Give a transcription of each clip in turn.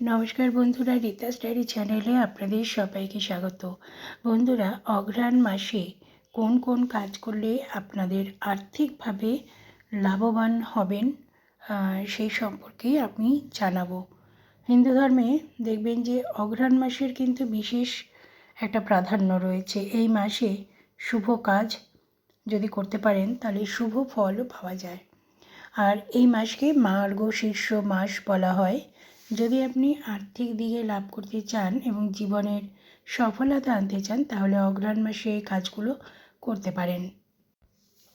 নমস্কার বন্ধুরা রীতা স্টাডি চ্যানেলে আপনাদের সবাইকে স্বাগত। বন্ধুরা, অঘ্রাণ মাসে কোন কোন কাজ করলে আপনাদের আর্থিকভাবে লাভবান হবেন সেই সম্পর্কে আমি জানাব। হিন্দু ধর্মে দেখবেন যে অঘ্রাণ মাসের কিন্তু বিশেষ একটা প্রাধান্য রয়েছে। এই মাসে শুভ কাজ যদি করতে পারেন, তাহলে শুভ ফলও পাওয়া যায়। আর এই মাসকে মার্গ শীর্ষ মাস বলা হয়। যদি আপনি আর্থিক দিকে লাভ করতে চান এবং জীবনের সফলতা আনতে চান, তাহলে অঘ্রাণ মাসে এই কাজগুলো করতে পারেন।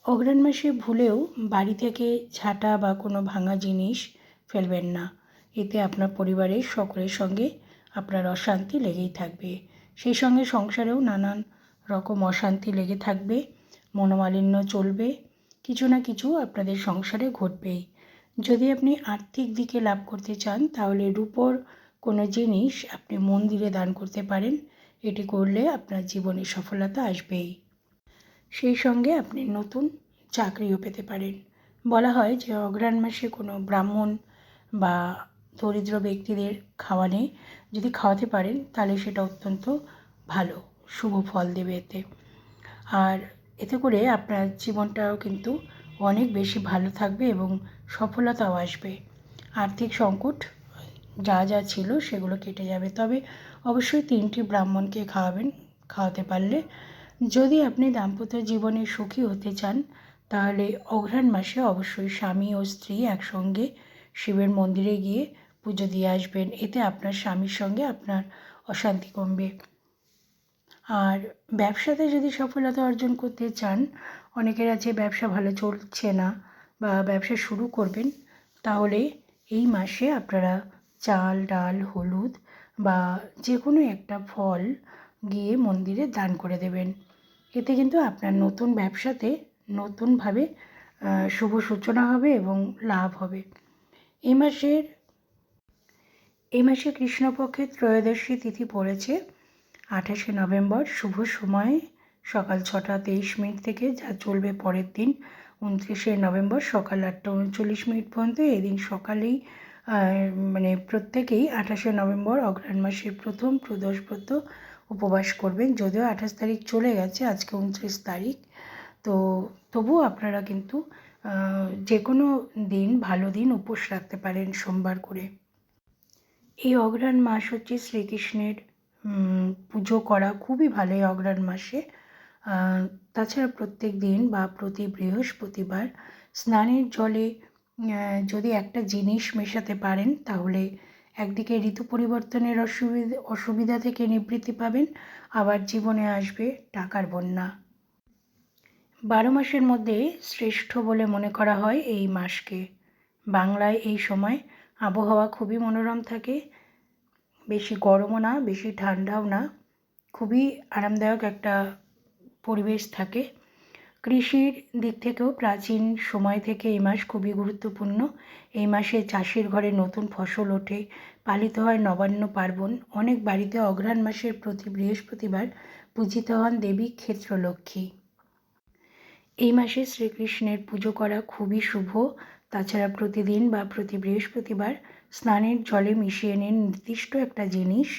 অঘ্রাণ মাসে ভুলেও বাড়ি থেকে ঝাঁটা বা কোনো ভাঙা জিনিস ফেলবেন না। এতে আপনার পরিবারের সকলের সঙ্গে আপনার অশান্তি লেগেই থাকবে। সেই সঙ্গে সংসারেও নানান রকম অশান্তি লেগে থাকবে, মনোমালিন্য চলবে, কিছু না কিছু আপনাদের সংসারে ঘটবেই। যদি আপনি আর্থিক দিকে লাভ করতে চান, তাহলে রূপোর কোনো জিনিস আপনি মন্দিরে দান করতে পারেন। এটি করলে আপনার জীবনে সফলতা আসবেই। সেই সঙ্গে আপনি নতুন চাকরিও পেতে পারেন। বলা হয় যে অগ্রাণ মাসে কোনো ব্রাহ্মণ বা দরিদ্র ব্যক্তিদের খাওয়ানে যদি খাওয়াতে পারেন, তাহলে সেটা অত্যন্ত ভালো, শুভ ফল দেবে এতে। আর এতে করে আপনার জীবনটাও কিন্তু অনেক বেশি ভালো থাকবে এবং সফলতাও আসবে। আর্থিক সংকট, যা যা ছিল সেগুলো কেটে যাবে। তবে অবশ্যই তিনটি ব্রাহ্মণকে খাওয়াবেন, খাওয়াতে পারলে যদি আপনি দাম্পত্য জীবনে সুখী হতে চান, তাহলে অঘ্রাণ মাসে অবশ্যই স্বামী ও স্ত্রী একসঙ্গে শিবের মন্দিরে গিয়ে পুজো দিয়ে আসবেন। এতে আপনার স্বামীর সঙ্গে আপনার অশান্তি কমবে। আর ব্যবসাতে যদি সফলতা অর্জন করতে চান, অনেকের আছে ব্যবসা ভালো চলছে না বা ব্যবসা শুরু করবেন, তাহলে এই মাসে আপনারা চাল, ডাল, হলুদ বা যে কোনো একটা ফল গিয়ে মন্দিরে দান করে দেবেন। এতে কিন্তু আপনার নতুন ব্যবসাতে নতুনভাবে শুভ সূচনা হবে এবং লাভ হবে। এই মাসের এই মাসে কৃষ্ণপক্ষের ত্রয়োদশী তিথি পড়েছে। আঠাশে নভেম্বর শুভ সময়ে, সকাল ছটা তেইশ মিনিট থেকে যা চলবে পরের দিন। উনত্রিশে নভেম্বর সকাল আটটা উনচল্লিশ মিনিট পর্যন্ত। এদিন সকালেই মানে প্রত্যেকেই আঠাশে নভেম্বর অগ্রহায়ণ মাসের প্রথম প্রদোষ ব্রত উপবাস করবেন। যদিও আঠাশ তারিখ চলে গেছে, আজকে উনত্রিশ তারিখ। তো তবুও আপনারা কিন্তু যে কোনো দিন, ভালো দিন উপোস রাখতে পারেন সোমবার করে। এই অগ্রহায়ণ মাস হচ্ছে শ্রীকৃষ্ণের পুজো করা খুবই ভালো এই অগ্রহায়ণ মাসে তাছাড়া প্রত্যেক দিন বা প্রতি বৃহস্পতিবার স্নানের জলে যদি একটা জিনিস মেশাতে পারেন, তাহলে একদিকে ঋতু পরিবর্তনের অসুবিধা অসুবিধা থেকে নিবৃত্তি পাবেন, আবার জীবনে আসবে টাকার বন্যা। বারো মাসের মধ্যে শ্রেষ্ঠ বলে মনে করা হয় এই মাসকে। বাংলায় এই সময় আবহাওয়া খুবই মনোরম থাকে। বেশি গরমও না, বেশি ঠান্ডাও না। খুবই আরামদায়ক একটা পরিবেশ থাকে। কৃষির দিক থেকেও প্রাচীন সময় থেকে এই মাস খুবই গুরুত্বপূর্ণ। এই মাসে চাষির ঘরে নতুন ফসল ওঠে, পালিত হয় নবান্ন পার্বণ। অনেক বাড়িতে অঘ্রাণ মাসের প্রতি বৃহস্পতিবার পূজিত হন দেবী ক্ষেত্রলক্ষ্মী। এই মাসে শ্রীকৃষ্ণের পুজো করা খুবই শুভ। তাছাড়া প্রতিদিন বা প্রতি বৃহস্পতিবার স্নানের জলে মিশিয়ে নিন নির্দিষ্ট একটা জিনিস,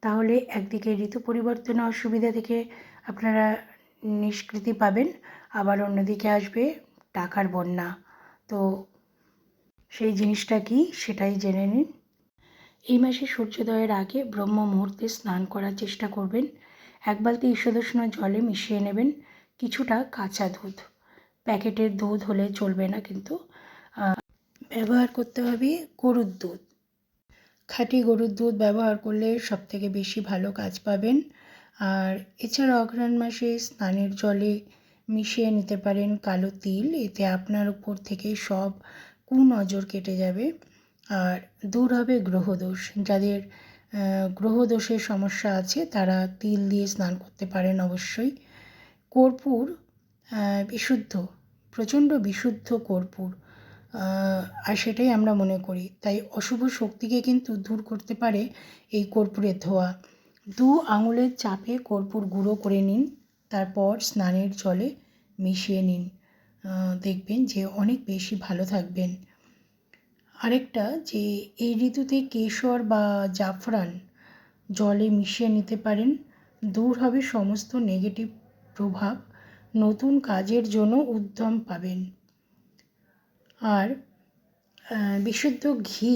তাহলে একদিকে ঋতু পরিবর্তনের অসুবিধা থেকে আপনারা নিষ্কৃতি পাবেন, আবার অন্যদিকে আসবে টাকার বন্যা। তো সেই জিনিসটা কি সেটাই জেনে নিন। এই মাসে সূর্যোদয়ের আগে ব্রহ্ম মুহূর্তে স্নান করার চেষ্টা করবেন। এক বালতি ঈষদুষ্ণ জলে মিশিয়ে নেবেন, কিছুটা কাঁচা দুধ। প্যাকেটের দুধ হলে চলবে না কিন্তু ব্যবহার করতে হবে গরুর দুধ। খাঁটি গরুর দুধ ব্যবহার করলে সবথেকে বেশি ভালো কাজ পাবেন। আর এছাড়া অঘ্রাণ মাসে স্নানের জলে মিশিয়ে নিতে পারেন কালো তিল, এতে আপনার উপর থেকে সব কুনজর কেটে যাবে। আর দূর হবে গ্রহদোষ। যাদের গ্রহদোষের সমস্যা আছে, তারা তিল দিয়ে স্নান করতে পারেন অবশ্যই। কর্পূর বিশুদ্ধ, প্রচণ্ড বিশুদ্ধ কর্পূর আর সেটাই আমরা মনে করি। তাই অশুভ শক্তিকে কিন্তু দূর করতে পারে এই কর্পূরের ধোয়া। দু আঙুলের চাপে কর্পূর গুঁড়ো করে নিন, তারপর স্নানের জলে মিশিয়ে নিন। দেখবেন যে অনেক বেশি ভালো থাকবেন। আরেকটা যে এই ঋতুতে কেশর বা জাফরান জলে মিশিয়ে নিতে পারেন, দূর হবে সমস্ত নেগেটিভ প্রভাব। নতুন কাজের জন্য উদ্যম পাবেন। আর বিশুদ্ধ ঘি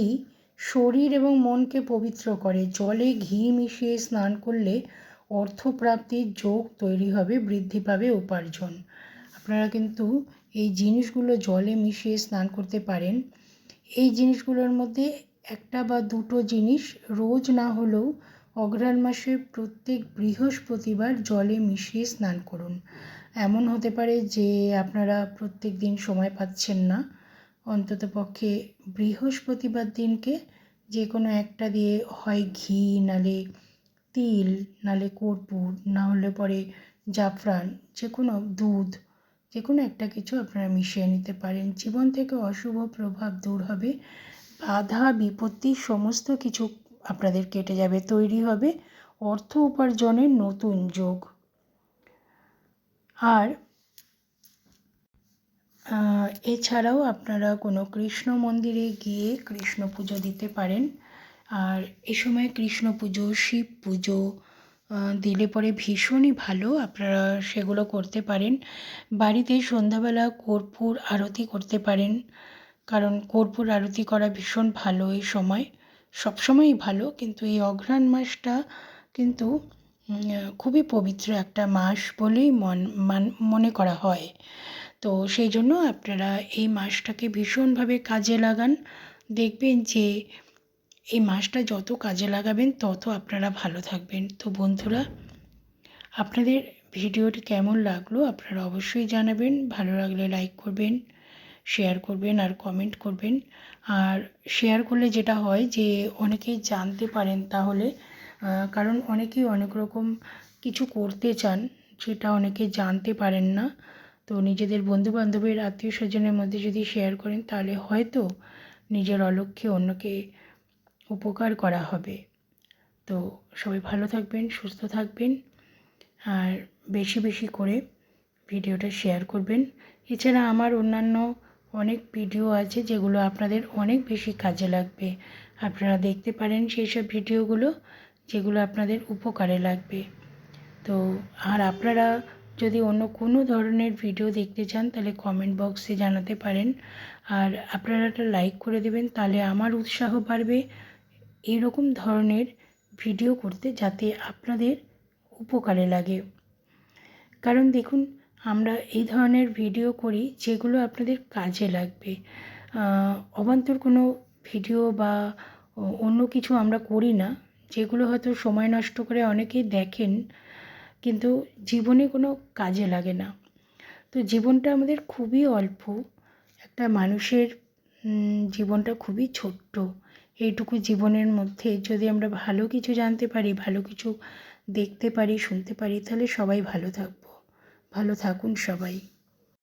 শরীর এবং মনকে পবিত্র করে। জলে ঘি মিশিয়ে স্নান করলে অর্থপ্রাপ্তির যোগ তৈরি হবে, বৃদ্ধি পাবে উপার্জন। আপনারা কিন্তু এই জিনিসগুলো জলে মিশিয়ে স্নান করতে পারেন। এই জিনিসগুলোর মধ্যে একটা বা দুটো জিনিস রোজ না হলেও অগ্রহায়ণ মাসে প্রত্যেক বৃহস্পতিবার জলে মিশিয়ে স্নান করুন। এমন হতে পারে যে আপনারা প্রত্যেক দিন সময় পাচ্ছেন না। অন্ততপক্ষে বৃহস্পতিবার দিনকে যে কোনো একটা দিয়ে হয় ঘি, নালে তিল, নালে কর্পূর, না হলে পরে জাফরান, যে কোনো দুধ, যে কোনো একটা কিছু আপনারা মিশিয়ে নিতে পারেন। জীবন থেকে অশুভ প্রভাব দূর হবে, বাধা, বিপত্তি সমস্ত কিছু আপনাদের কেটে যাবে, তৈরি হবে অর্থ উপার্জনের নতুন যোগ। আর এছাড়াও আপনারা কোনো কৃষ্ণ মন্দিরে গিয়ে কৃষ্ণ পুজো দিতে পারেন। আর এ সময় কৃষ্ণ পুজো, শিব পুজো দিলে পরে ভীষণই ভালো, আপনারা সেগুলো করতে পারেন। বাড়িতে সন্ধ্যাবেলা কর্পূর আরতি করতে পারেন, কারণ কর্পূর আরতি করা ভীষণ ভালো এই সময়। সবসময়ই ভালো, কিন্তু এই অঘ্রাণ মাসটা কিন্তু খুবই পবিত্র একটা মাস বলেই মন, মান- করা হয়। তো সেই জন্য আপনারা এই মাসটাকে ভীষণভাবে কাজে লাগান। দেখবেন যে এই মাসটা যত কাজে লাগাবেন, তত আপনারা ভালো থাকবেন। তো বন্ধুরা, আপনাদের ভিডিওটি কেমন লাগল আপনারা অবশ্যই জানাবেন। ভালো লাগলে লাইক করবেন, শেয়ার করবেন আর কমেন্ট করবেন। আর শেয়ার করলে যেটা হয় যে অনেকেই জানতে পারেন তাহলে কারণ অনেকেই অনেক রকম কিছু করতে চান, যেটা অনেকে জানতে পারেন না। তো নিজেদের বন্ধু বান্ধবের আত্মীয় স্বজনের মধ্যে যদি শেয়ার করেন, তাহলে হয়তো নিজের অলক্ষ্যে অন্যকে উপকার করা হবে। তো সবাই ভালো থাকবেন, সুস্থ থাকবেন, আর বেশি বেশি করে ভিডিওটা শেয়ার করবেন। এছাড়া আমার অন্যান্য অনেক ভিডিও আছে যেগুলো আপনাদের অনেক বেশি কাজে লাগবে। আপনারা দেখতে পারেন সেই সব ভিডিওগুলো যেগুলো আপনাদের উপকারে লাগবে। তো আর আপনারা যদি অন্য কোনো ধরনের ভিডিও দেখতে চান, তাহলে কমেন্ট বক্সে জানাতে পারেন। আর আপনারা একটা লাইক করে দেবেন, তাহলে আমার উৎসাহ বাড়বে এরকম ধরনের ভিডিও করতে, যাতে আপনাদের উপকারে লাগে। কারণ দেখুন, আমরা এই ধরনের ভিডিও করি যেগুলো আপনাদের কাজে লাগবে। অবান্তর কোনো ভিডিও বা অন্য কিছু আমরা করি না, যেগুলো হয়তো সময় নষ্ট করে অনেকেই দেখেন। কিন্তু জীবনে কোনো কাজে লাগে না। তো জীবনটা আমাদের খুবই অল্প। একটা মানুষের জীবনটা খুবই ছোট্ট। এইটুকু জীবনের মধ্যে যদি আমরা ভালো কিছু জানতে পারি, ভালো কিছু দেখতে পারি, শুনতে পারি, তাহলে সবাই ভালো থাকব। ভালো থাকুন সবাই।